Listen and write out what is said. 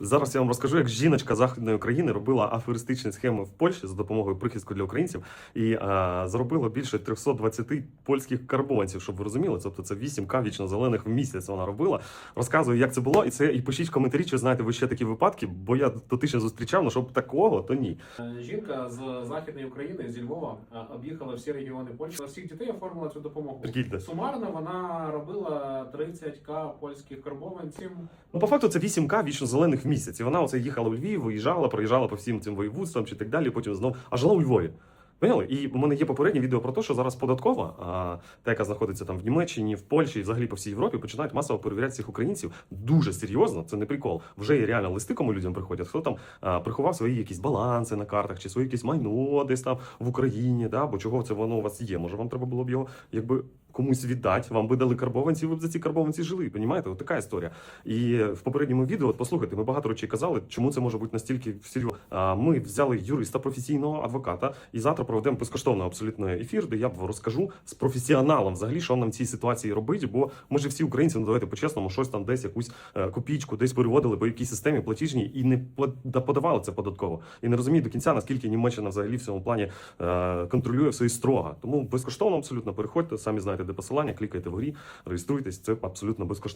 Зараз я вам розкажу, як жіночка західної України робила аферистичні схеми в Польщі за допомогою прихистку для українців і а, заробила більше 320 польських карбованців, щоб ви розуміли. Тобто це 8к вічно зелених в місяць вона робила. Розказую, як це було, і це і пишіть в коментарі, чи знаєте ви ще такі випадки, бо я дотично зустрічав, ну щоб такого, то ні. Е, Жінка з західної України зі Львова е, об'їхала всі регіони Польщі. Всіх дітей оформила цю допомогу. Прикиньте. Сумарно вона робила 30к польських карбованців. Ну, по факту, це 8К вічно зелених місяць. І вона оце їхала у Львів, виїжджала, проїжджала по всім цим воєвудствам чи так далі, потім знов, а жила у Львові. Поняли? І у мене є попереднє відео про те, що зараз податкова, а, та, яка знаходиться там в Німеччині, в Польщі і взагалі по всій Європі, починають масово перевіряти цих українців дуже серйозно. Це не прикол. Вже є реально листи, кому людям приходять. Хто там а, приховав свої якісь баланси на картах, чи свої якісь майно десь там в Україні, да? бо чого це воно у вас є? Може, вам треба було б його якби комусь віддати, вам би дали карбованці, ви б за ці карбованці жили. Понімаєте? От така історія. І в попередньому відео, от послухайте, ми багато речей казали, чому це може бути настільки всерйоз. А, Ми взяли юриста, професійного адвоката, і завтра проведемо безкоштовно абсолютно ефір, де я розкажу з професіоналом взагалі, що нам в цій ситуації робить. Бо ми ж всі українці, ну давайте по-чесному, щось там десь якусь е, копійку, десь переводили по якійсь системі платіжній і не под- подавали це податково. І не розуміють до кінця, наскільки Німеччина взагалі в цьому плані е, контролює все і строго. Тому безкоштовно абсолютно переходьте, самі знаєте, де посилання, клікайте вгорі, реєструйтесь. Це абсолютно безкоштовно.